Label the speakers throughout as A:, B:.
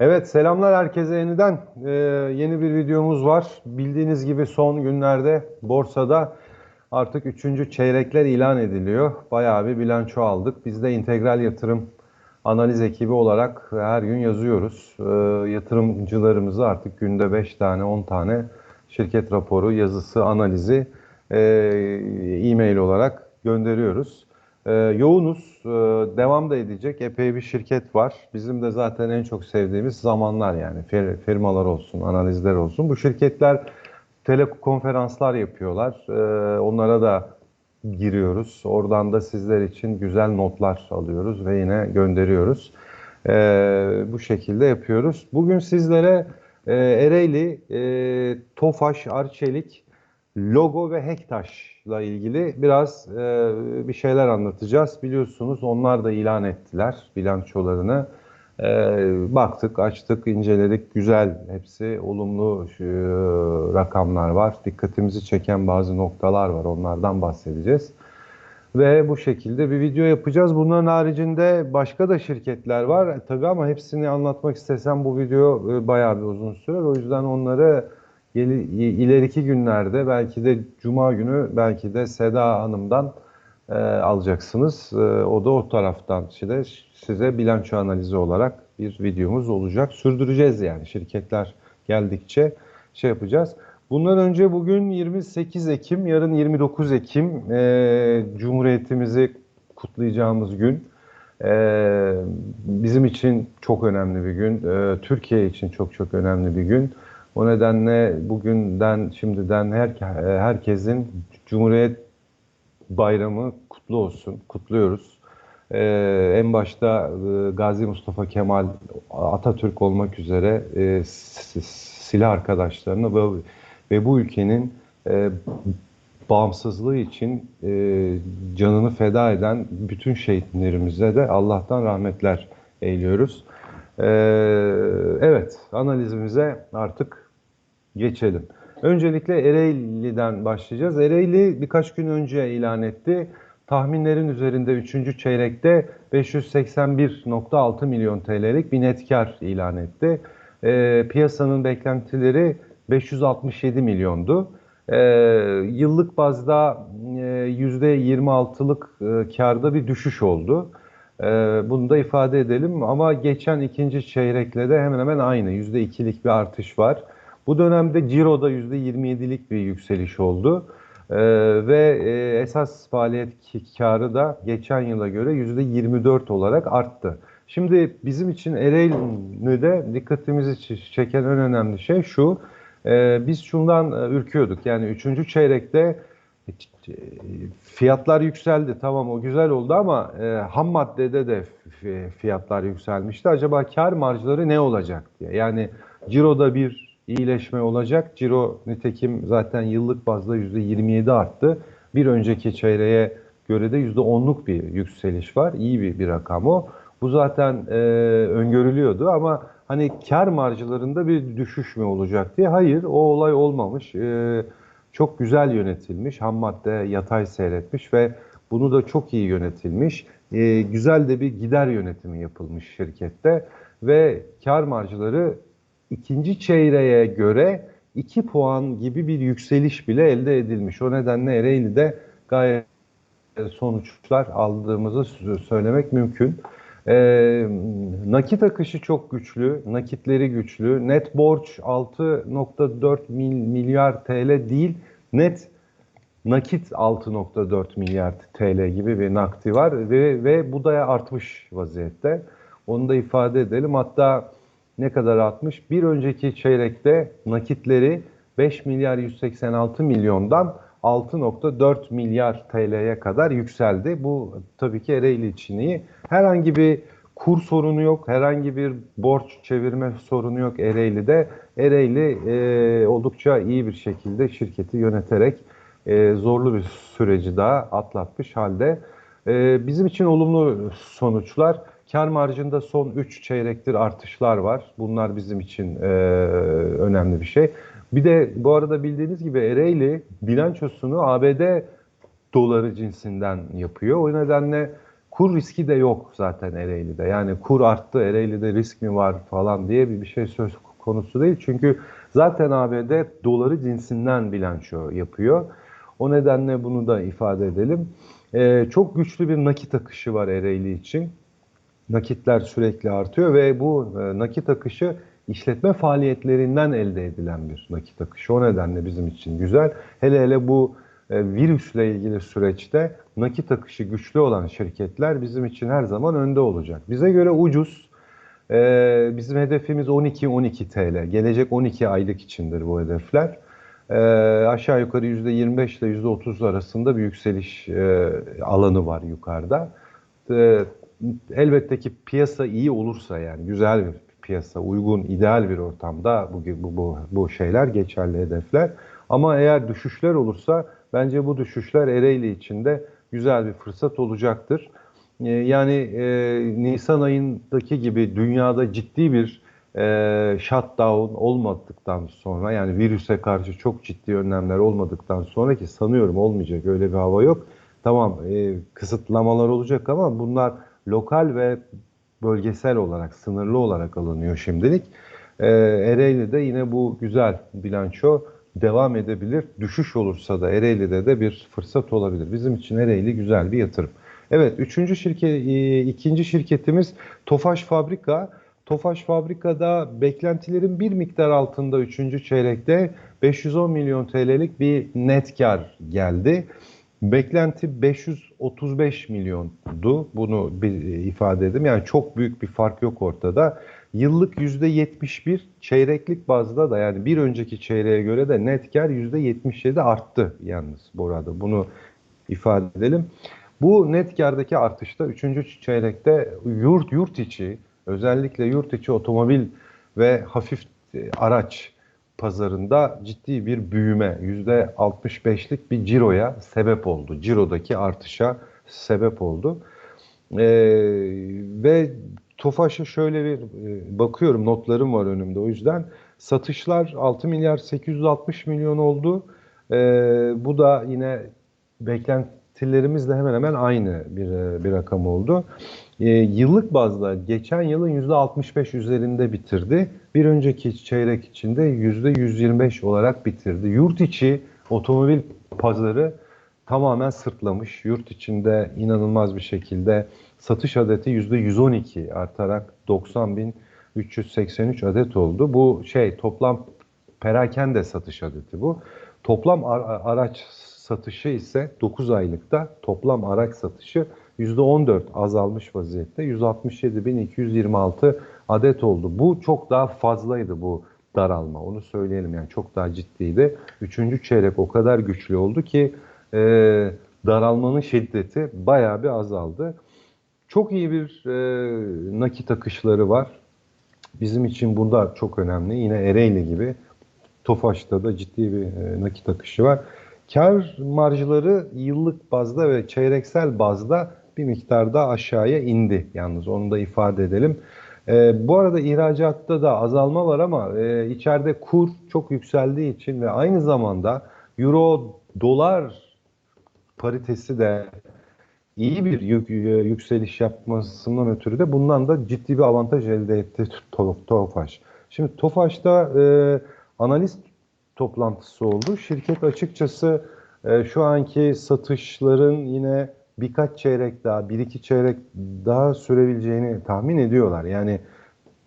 A: Evet selamlar herkese yeniden. Ee, yeni bir videomuz var. Bildiğiniz gibi son günlerde borsada artık üçüncü çeyrekler ilan ediliyor. Bayağı bir bilanço aldık. Biz de integral yatırım analiz ekibi olarak her gün yazıyoruz. Ee, yatırımcılarımızı artık günde 5 tane 10 tane şirket raporu, yazısı, analizi e, e-mail olarak gönderiyoruz. Ee, yoğunuz, ee, devam da edecek. Epey bir şirket var. Bizim de zaten en çok sevdiğimiz zamanlar yani Fir- firmalar olsun, analizler olsun. Bu şirketler telekonferanslar yapıyorlar. Ee, onlara da giriyoruz. Oradan da sizler için güzel notlar alıyoruz ve yine gönderiyoruz. Ee, bu şekilde yapıyoruz. Bugün sizlere e, Ereğli, e, Tofaş, Arçelik, Logo ve Hektaş'la ilgili biraz e, bir şeyler anlatacağız. Biliyorsunuz onlar da ilan ettiler bilançolarını. E, baktık, açtık, inceledik. Güzel, hepsi olumlu e, rakamlar var. Dikkatimizi çeken bazı noktalar var. Onlardan bahsedeceğiz. Ve bu şekilde bir video yapacağız. Bunların haricinde başka da şirketler var. E, tabii ama hepsini anlatmak istesem bu video e, bayağı bir uzun sürer. O yüzden onları ileriki günlerde belki de Cuma günü belki de Seda Hanım'dan e, alacaksınız. E, o da o taraftan size, size bilanço analizi olarak bir videomuz olacak. Sürdüreceğiz yani şirketler geldikçe şey yapacağız. Bundan önce bugün 28 Ekim, yarın 29 Ekim e, Cumhuriyetimizi kutlayacağımız gün. E, bizim için çok önemli bir gün. E, Türkiye için çok çok önemli bir gün. O nedenle bugünden, şimdiden her, herkesin Cumhuriyet Bayramı kutlu olsun. Kutluyoruz. Ee, en başta e, Gazi Mustafa Kemal Atatürk olmak üzere e, silah arkadaşlarını ve, ve bu ülkenin e, bağımsızlığı için e, canını feda eden bütün şehitlerimize de Allah'tan rahmetler eğiliyoruz. Ee, evet, analizimize artık geçelim. Öncelikle Ereğli'den başlayacağız. Ereğli birkaç gün önce ilan etti. Tahminlerin üzerinde 3. çeyrekte 581.6 milyon TL'lik bir net kar ilan etti. Ee, piyasanın beklentileri 567 milyondu. Ee, yıllık bazda e, %26'lık e, karda bir düşüş oldu. Ee, bunu da ifade edelim ama geçen ikinci çeyrekle de hemen hemen aynı %2'lik bir artış var. Bu dönemde Ciro'da %27'lik bir yükseliş oldu. Ee, ve e, esas faaliyet karı da geçen yıla göre %24 olarak arttı. Şimdi bizim için Ereğli'de dikkatimizi çeken en önemli şey şu. Ee, biz şundan e, ürküyorduk. Yani üçüncü çeyrekte e, fiyatlar yükseldi. Tamam o güzel oldu ama e, ham maddede de fiyatlar yükselmişti. Acaba kar marjları ne olacak diye. Yani ciroda bir iyileşme olacak. Ciro nitekim zaten yıllık bazda %27 arttı. Bir önceki çeyreğe göre de %10'luk bir yükseliş var. İyi bir, bir rakam o. Bu zaten e, öngörülüyordu ama hani kar marjlarında bir düşüş mü olacak diye. Hayır o olay olmamış. E, çok güzel yönetilmiş. Ham madde yatay seyretmiş ve bunu da çok iyi yönetilmiş. E, güzel de bir gider yönetimi yapılmış şirkette ve kar marjları ikinci çeyreğe göre 2 puan gibi bir yükseliş bile elde edilmiş. O nedenle Ereğli'de gayet sonuçlar aldığımızı sö- söylemek mümkün. Ee, nakit akışı çok güçlü, nakitleri güçlü. Net borç 6.4 mil, milyar TL değil, net nakit 6.4 milyar TL gibi bir nakdi var ve, ve bu da artmış vaziyette. Onu da ifade edelim. Hatta ne kadar artmış? Bir önceki çeyrekte nakitleri 5 milyar 186 milyondan 6.4 milyar TL'ye kadar yükseldi. Bu tabii ki Ereğli için iyi. Herhangi bir kur sorunu yok, herhangi bir borç çevirme sorunu yok Ereğli'de. Ereğli e, oldukça iyi bir şekilde şirketi yöneterek e, zorlu bir süreci daha atlatmış halde. E, bizim için olumlu sonuçlar. Kar marjında son 3 çeyrektir artışlar var. Bunlar bizim için e, önemli bir şey. Bir de bu arada bildiğiniz gibi Ereğli bilançosunu ABD doları cinsinden yapıyor. O nedenle kur riski de yok zaten Ereğli'de. Yani kur arttı, Ereğli'de risk mi var falan diye bir, bir şey söz konusu değil. Çünkü zaten ABD doları cinsinden bilanço yapıyor. O nedenle bunu da ifade edelim. Ee, çok güçlü bir nakit akışı var Ereğli için. Nakitler sürekli artıyor ve bu e, nakit akışı işletme faaliyetlerinden elde edilen bir nakit akışı. O nedenle bizim için güzel. Hele hele bu e, virüsle ilgili süreçte nakit akışı güçlü olan şirketler bizim için her zaman önde olacak. Bize göre ucuz. E, bizim hedefimiz 12-12 TL. Gelecek 12 aylık içindir bu hedefler. Aşağı yukarı %25 ile %30 arasında bir yükseliş alanı var yukarıda. Elbette ki piyasa iyi olursa yani güzel bir piyasa, uygun, ideal bir ortamda bu, bu, bu, bu şeyler geçerli hedefler. Ama eğer düşüşler olursa bence bu düşüşler Ereğli için de güzel bir fırsat olacaktır. Ee, yani e, Nisan ayındaki gibi dünyada ciddi bir e, shutdown olmadıktan sonra yani virüse karşı çok ciddi önlemler olmadıktan sonra ki sanıyorum olmayacak öyle bir hava yok. Tamam e, kısıtlamalar olacak ama bunlar lokal ve bölgesel olarak, sınırlı olarak alınıyor şimdilik. E, Ereğli'de yine bu güzel bilanço devam edebilir. Düşüş olursa da Ereğli'de de bir fırsat olabilir. Bizim için Ereğli güzel bir yatırım. Evet, üçüncü şirket, e, ikinci şirketimiz Tofaş Fabrika. Tofaş Fabrika'da beklentilerin bir miktar altında üçüncü çeyrekte 510 milyon TL'lik bir net kar geldi. Beklenti 535 milyondu. Bunu bir ifade edeyim. Yani çok büyük bir fark yok ortada. Yıllık %71, çeyreklik bazda da yani bir önceki çeyreğe göre de net kar %77 arttı yalnız bu arada. Bunu ifade edelim. Bu net kardaki artışta 3. çeyrekte yurt yurt içi özellikle yurt içi otomobil ve hafif araç pazarında ciddi bir büyüme, %65'lik bir ciroya sebep oldu. Cirodaki artışa sebep oldu. Ee, ve Tofaş'a şöyle bir e, bakıyorum, notlarım var önümde o yüzden. Satışlar 6 milyar 860 milyon oldu. Ee, bu da yine beklentilerimizle hemen hemen aynı bir, e, bir rakam oldu. Ee, yıllık bazda geçen yılın %65 üzerinde bitirdi. Bir önceki çeyrek içinde %125 olarak bitirdi. Yurt içi otomobil pazarı tamamen sırtlamış. Yurt içinde inanılmaz bir şekilde satış adeti %112 artarak 90.383 adet oldu. Bu şey toplam perakende satış adeti bu. Toplam araç satışı ise 9 aylıkta toplam araç satışı %14 azalmış vaziyette. 167.226 adet oldu. Bu çok daha fazlaydı bu daralma. Onu söyleyelim yani çok daha ciddiydi. Üçüncü çeyrek o kadar güçlü oldu ki e, daralmanın şiddeti bayağı bir azaldı. Çok iyi bir e, nakit akışları var. Bizim için bunda çok önemli. Yine Ereğli gibi Tofaş'ta da ciddi bir e, nakit akışı var. Kar marjları yıllık bazda ve çeyreksel bazda bir miktarda aşağıya indi yalnız onu da ifade edelim. E, bu arada ihracatta da azalma var ama e, içeride kur çok yükseldiği için ve aynı zamanda euro dolar paritesi de iyi bir yük, yükseliş yapmasından ötürü de bundan da ciddi bir avantaj elde etti Tofaş. Şimdi Tofaş'ta e, analist toplantısı oldu. Şirket açıkçası e, şu anki satışların yine birkaç çeyrek daha, bir iki çeyrek daha sürebileceğini tahmin ediyorlar. Yani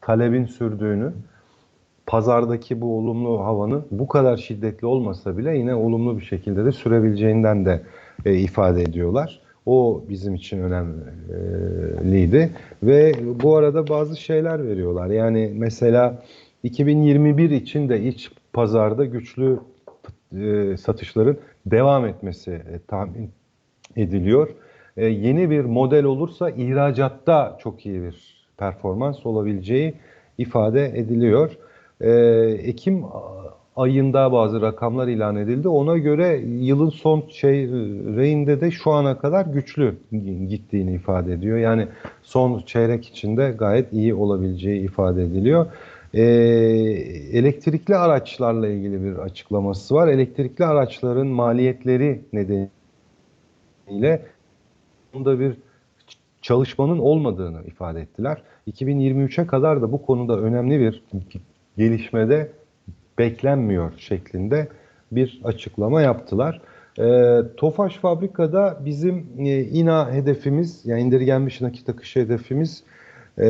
A: talebin sürdüğünü, pazardaki bu olumlu havanın bu kadar şiddetli olmasa bile yine olumlu bir şekilde de sürebileceğinden de e, ifade ediyorlar. O bizim için önemliydi. Ve bu arada bazı şeyler veriyorlar. Yani mesela 2021 için de iç pazarda güçlü e, satışların devam etmesi e, tahmin ediliyor. E, yeni bir model olursa ihracatta çok iyi bir performans olabileceği ifade ediliyor. E, Ekim ayında bazı rakamlar ilan edildi. Ona göre yılın son şey reyinde de şu ana kadar güçlü gittiğini ifade ediyor. Yani son çeyrek içinde gayet iyi olabileceği ifade ediliyor. Ee, elektrikli araçlarla ilgili bir açıklaması var. Elektrikli araçların maliyetleri nedeniyle bunda bir çalışmanın olmadığını ifade ettiler. 2023'e kadar da bu konuda önemli bir gelişmede beklenmiyor şeklinde bir açıklama yaptılar. E, Tofaş fabrikada bizim e, İNA hedefimiz, yani indirgenmiş nakit akışı hedefimiz e,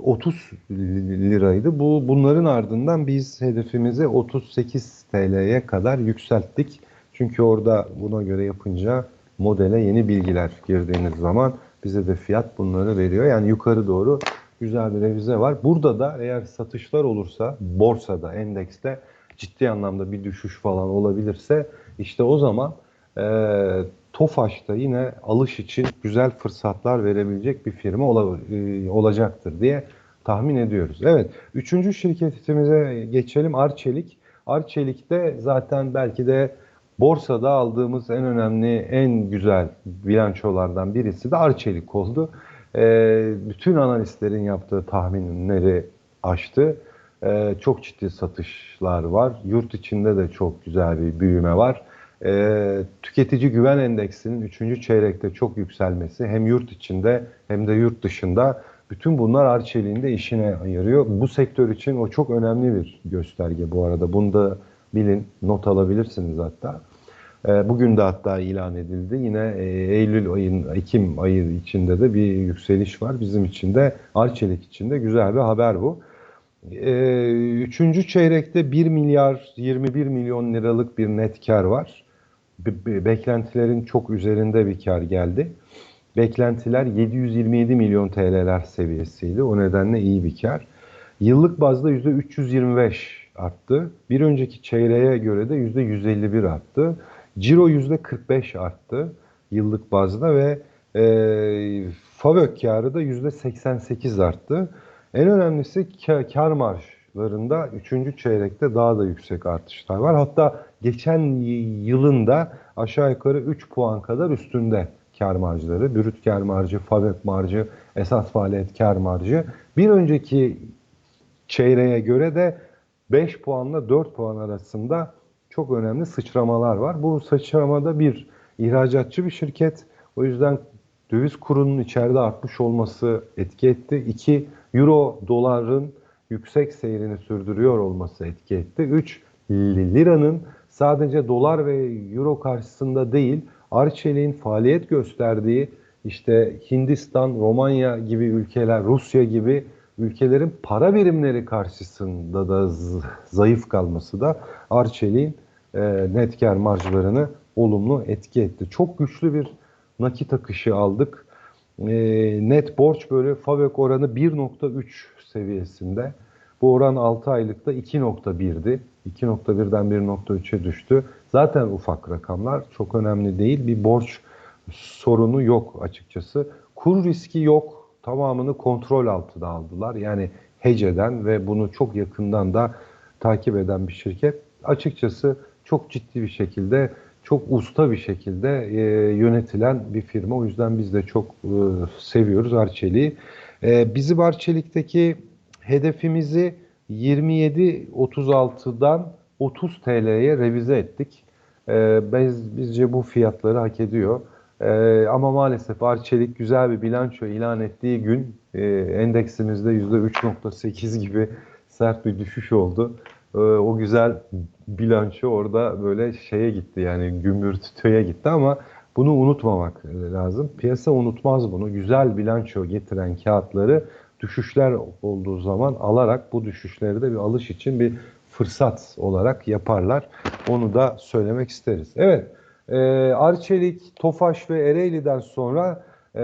A: 30 liraydı. Bu bunların ardından biz hedefimizi 38 TL'ye kadar yükselttik. Çünkü orada buna göre yapınca modele yeni bilgiler girdiğiniz zaman bize de fiyat bunları veriyor. Yani yukarı doğru güzel bir revize var. Burada da eğer satışlar olursa borsada, endekste ciddi anlamda bir düşüş falan olabilirse işte o zaman e, Tofaş'ta yine alış için güzel fırsatlar verebilecek bir firma ola, e, olacaktır diye tahmin ediyoruz. Evet, üçüncü şirketimize geçelim Arçelik. Arçelik'te zaten belki de borsada aldığımız en önemli, en güzel bilançolardan birisi de Arçelik oldu. E, bütün analistlerin yaptığı tahminleri aştı. E, çok ciddi satışlar var. Yurt içinde de çok güzel bir büyüme var. E, tüketici güven endeksinin 3. çeyrekte çok yükselmesi hem yurt içinde hem de yurt dışında bütün bunlar Arçelik'in de işine ayırıyor. Bu sektör için o çok önemli bir gösterge bu arada. Bunu da bilin, not alabilirsiniz hatta. E, bugün de hatta ilan edildi. Yine e, Eylül ayın, Ekim ayı içinde de bir yükseliş var. Bizim için de Arçelik için de güzel bir haber bu. E, üçüncü çeyrekte 1 milyar 21 milyon liralık bir net kar var. Beklentilerin çok üzerinde bir kar geldi. Beklentiler 727 milyon TL'ler seviyesiydi. O nedenle iyi bir kar. Yıllık bazda %325 arttı. Bir önceki çeyreğe göre de %151 arttı. Ciro %45 arttı yıllık bazda ve e, FAVÖK karı da %88 arttı. En önemlisi kar marjlarında 3. çeyrekte daha da yüksek artışlar var. Hatta geçen yılında aşağı yukarı 3 puan kadar üstünde kar marjları. Brüt kar marjı, FAVÖK marjı, esas faaliyet kar marjı. Bir önceki çeyreğe göre de 5 puanla 4 puan arasında çok önemli sıçramalar var. Bu sıçramada bir ihracatçı bir şirket. O yüzden döviz kurunun içeride artmış olması etki etti. İki, euro doların yüksek seyrini sürdürüyor olması etki etti. Üç, liranın sadece dolar ve euro karşısında değil, Arçelik'in faaliyet gösterdiği işte Hindistan, Romanya gibi ülkeler, Rusya gibi ülkelerin para birimleri karşısında da zayıf kalması da Arçelik'in e, net kar marjlarını olumlu etki etti. Çok güçlü bir nakit akışı aldık. E, net borç bölü FAVÖK oranı 1.3 seviyesinde. Bu oran 6 aylıkta 2.1'di. 2.1'den 1.3'e düştü. Zaten ufak rakamlar çok önemli değil. Bir borç sorunu yok açıkçası. Kur riski yok. Tamamını kontrol altına aldılar. Yani heceden ve bunu çok yakından da takip eden bir şirket. Açıkçası çok ciddi bir şekilde, çok usta bir şekilde e, yönetilen bir firma. O yüzden biz de çok e, seviyoruz Arçelik'i. E, bizim Arçelik'teki hedefimizi 27.36'dan 30 TL'ye revize ettik. E, biz, bizce bu fiyatları hak ediyor. E, ama maalesef Arçelik güzel bir bilanço ilan ettiği gün e, endeksimizde %3.8 gibi sert bir düşüş oldu. E, o güzel bilanço orada böyle şeye gitti yani gümbürtüye gitti ama bunu unutmamak lazım. Piyasa unutmaz bunu. Güzel bilanço getiren kağıtları düşüşler olduğu zaman alarak bu düşüşleri de bir alış için bir fırsat olarak yaparlar. Onu da söylemek isteriz. Evet, e, Arçelik, Tofaş ve Ereğli'den sonra e,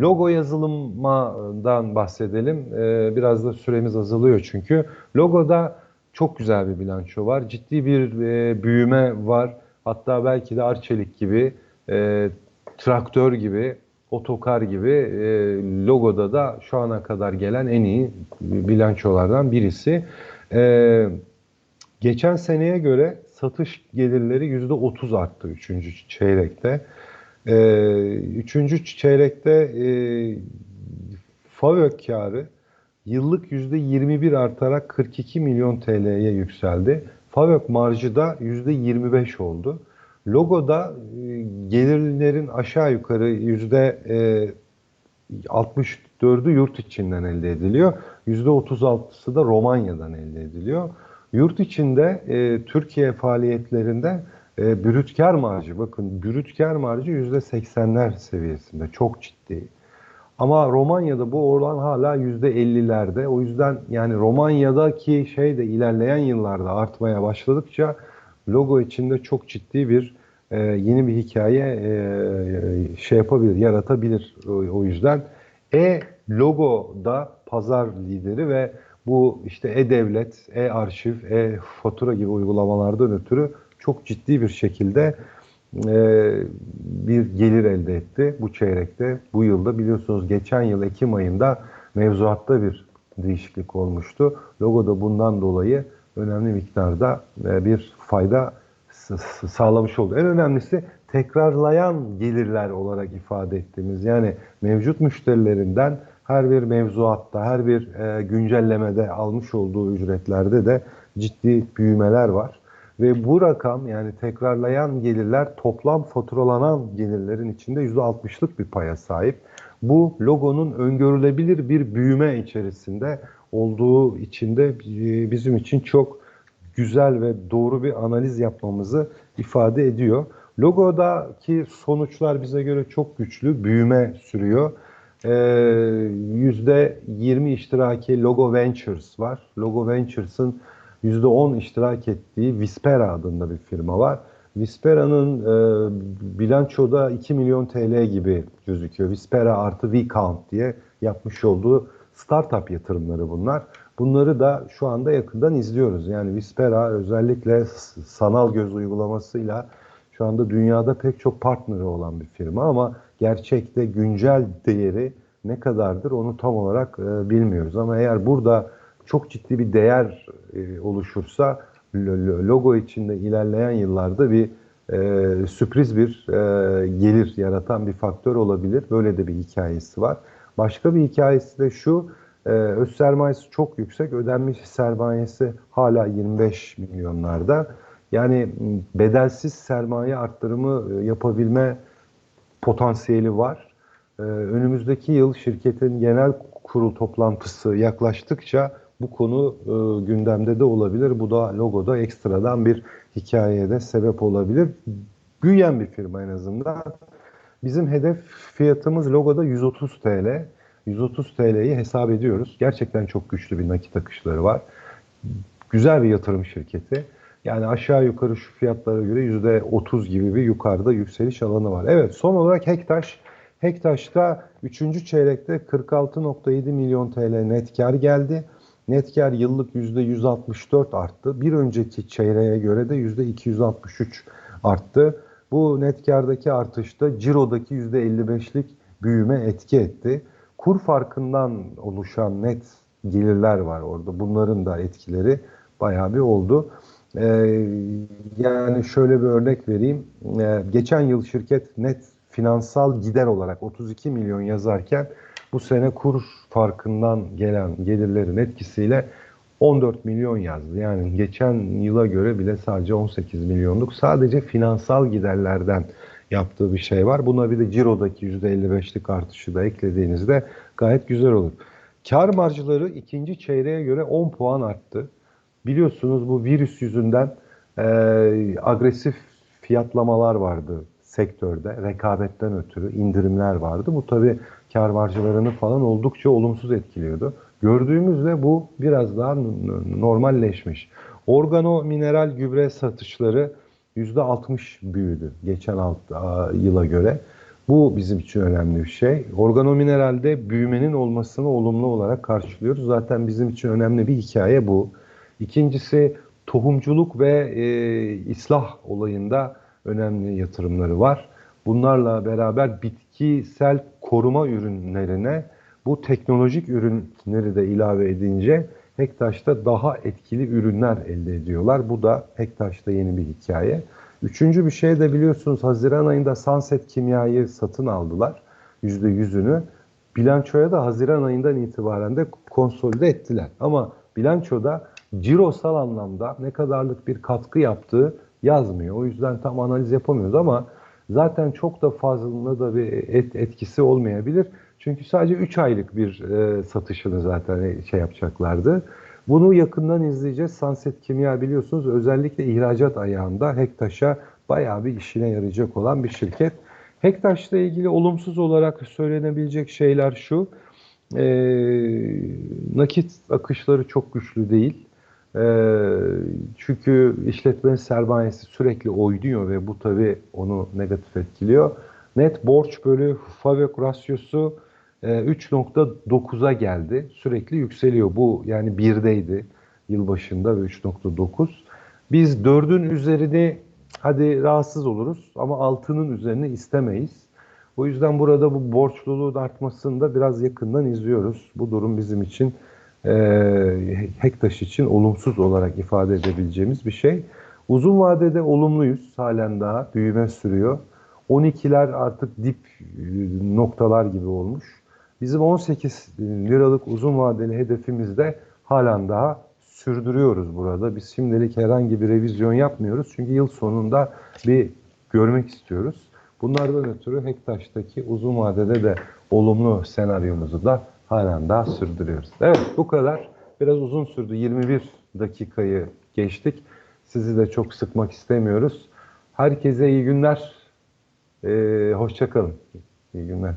A: logo yazılımdan bahsedelim. E, biraz da süremiz azalıyor çünkü. Logoda çok güzel bir bilanço var. Ciddi bir e, büyüme var. Hatta belki de Arçelik gibi, e, traktör gibi, otokar gibi e, logoda da şu ana kadar gelen en iyi bilançolardan birisi. E, geçen seneye göre satış gelirleri %30 arttı 3. çeyrekte. E, üçüncü çeyrekte e, FAVÖK karı yıllık %21 artarak 42 milyon TL'ye yükseldi. FAVÖK marjı da %25 oldu. Logoda e, gelirlerin aşağı yukarı 64'ü yurt içinden elde ediliyor. %36'sı da Romanya'dan elde ediliyor. Yurt içinde e, Türkiye faaliyetlerinde e, brüt kar marjı, bakın brüt kar marjı %80'ler seviyesinde. Çok ciddi. Ama Romanya'da bu oran hala %50'lerde. O yüzden yani Romanya'daki şey de ilerleyen yıllarda artmaya başladıkça logo içinde çok ciddi bir e, yeni bir hikaye e, şey yapabilir, yaratabilir o, o yüzden. E-Logo da pazar lideri ve bu işte e-devlet, e-arşiv, e-fatura gibi uygulamalardan ötürü çok ciddi bir şekilde e, bir gelir elde etti bu çeyrekte. Bu yılda biliyorsunuz geçen yıl Ekim ayında mevzuatta bir değişiklik olmuştu. Logo da bundan dolayı önemli miktarda e, bir fayda sağlamış oldu. En önemlisi tekrarlayan gelirler olarak ifade ettiğimiz yani mevcut müşterilerinden her bir mevzuatta, her bir e, güncellemede almış olduğu ücretlerde de ciddi büyümeler var. Ve bu rakam yani tekrarlayan gelirler toplam faturalanan gelirlerin içinde %60'lık bir paya sahip. Bu logonun öngörülebilir bir büyüme içerisinde olduğu içinde e, bizim için çok güzel ve doğru bir analiz yapmamızı ifade ediyor. Logodaki sonuçlar bize göre çok güçlü, büyüme sürüyor. Ee, %20 iştiraki Logo Ventures var. Logo Ventures'ın %10 iştirak ettiği Vispera adında bir firma var. Vispera'nın e, bilançoda 2 milyon TL gibi gözüküyor. Vispera artı Vcount diye yapmış olduğu startup yatırımları bunlar. Bunları da şu anda yakından izliyoruz. Yani Vispera özellikle sanal göz uygulamasıyla şu anda dünyada pek çok partneri olan bir firma ama gerçekte güncel değeri ne kadardır onu tam olarak e, bilmiyoruz. Ama eğer burada çok ciddi bir değer e, oluşursa logo içinde ilerleyen yıllarda bir e, sürpriz bir e, gelir yaratan bir faktör olabilir. Böyle de bir hikayesi var. Başka bir hikayesi de şu, e, öz sermayesi çok yüksek, ödenmiş sermayesi hala 25 milyonlarda. Yani bedelsiz sermaye arttırımı e, yapabilme potansiyeli var. E, önümüzdeki yıl şirketin genel kurul toplantısı yaklaştıkça bu konu e, gündemde de olabilir. Bu da logoda ekstradan bir hikayeye de sebep olabilir. Büyüyen bir firma en azından. Bizim hedef fiyatımız logoda 130 TL. 130 TL'yi hesap ediyoruz. Gerçekten çok güçlü bir nakit akışları var. Güzel bir yatırım şirketi. Yani aşağı yukarı şu fiyatlara göre %30 gibi bir yukarıda yükseliş alanı var. Evet son olarak Hektaş. Hektaş'ta 3. çeyrekte 46.7 milyon TL net kar geldi. Net kar yıllık %164 arttı. Bir önceki çeyreğe göre de %263 arttı. Bu net kardaki artışta cirodaki %55'lik büyüme etki etti. Kur farkından oluşan net gelirler var orada. Bunların da etkileri bayağı bir oldu. Ee, yani şöyle bir örnek vereyim. Ee, geçen yıl şirket net finansal gider olarak 32 milyon yazarken bu sene kur farkından gelen gelirlerin etkisiyle 14 milyon yazdı. Yani geçen yıla göre bile sadece 18 milyonluk sadece finansal giderlerden yaptığı bir şey var. Buna bir de cirodaki %55'lik artışı da eklediğinizde gayet güzel olur. Kar marjları ikinci çeyreğe göre 10 puan arttı. Biliyorsunuz bu virüs yüzünden e, agresif fiyatlamalar vardı sektörde. Rekabetten ötürü indirimler vardı. Bu tabi kar marjlarını falan oldukça olumsuz etkiliyordu. Gördüğümüzde bu biraz daha normalleşmiş. Organo mineral gübre satışları %60 büyüdü geçen alt, yıla göre. Bu bizim için önemli bir şey. Organo mineralde büyümenin olmasını olumlu olarak karşılıyoruz. Zaten bizim için önemli bir hikaye bu. İkincisi tohumculuk ve e, ıslah olayında önemli yatırımları var. Bunlarla beraber bitkisel koruma ürünlerine bu teknolojik ürünleri de ilave edince Hektaş'ta daha etkili ürünler elde ediyorlar. Bu da Hektaş'ta yeni bir hikaye. Üçüncü bir şey de biliyorsunuz Haziran ayında Sunset Kimya'yı satın aldılar. %100'ünü. Bilançoya da Haziran ayından itibaren de konsolide ettiler. Ama bilançoda cirosal anlamda ne kadarlık bir katkı yaptığı yazmıyor. O yüzden tam analiz yapamıyoruz ama zaten çok da fazla da bir et, etkisi olmayabilir. Çünkü sadece 3 aylık bir e, satışını zaten şey yapacaklardı. Bunu yakından izleyeceğiz. Sunset Kimya biliyorsunuz özellikle ihracat ayağında Hektaş'a bayağı bir işine yarayacak olan bir şirket. Hektaş'la ilgili olumsuz olarak söylenebilecek şeyler şu. E, nakit akışları çok güçlü değil. E, çünkü işletmenin sermayesi sürekli oynuyor ve bu tabii onu negatif etkiliyor. Net borç bölü FAVÖK rasyosu e, 3.9'a geldi. Sürekli yükseliyor. Bu yani 1'deydi yılbaşında ve 3.9. Biz 4'ün üzerini hadi rahatsız oluruz ama 6'nın üzerini istemeyiz. O yüzden burada bu borçluluğun artmasını da biraz yakından izliyoruz. Bu durum bizim için e, Hektaş için olumsuz olarak ifade edebileceğimiz bir şey. Uzun vadede olumluyuz. Halen daha büyüme sürüyor. 12'ler artık dip e, noktalar gibi olmuş. Bizim 18 liralık uzun vadeli hedefimizde halen daha sürdürüyoruz burada. Biz şimdilik herhangi bir revizyon yapmıyoruz. Çünkü yıl sonunda bir görmek istiyoruz. Bunlardan ötürü Hektaş'taki uzun vadede de olumlu senaryomuzu da halen daha sürdürüyoruz. Evet bu kadar. Biraz uzun sürdü. 21 dakikayı geçtik. Sizi de çok sıkmak istemiyoruz. Herkese iyi günler. Ee, hoşça kalın. İyi günler.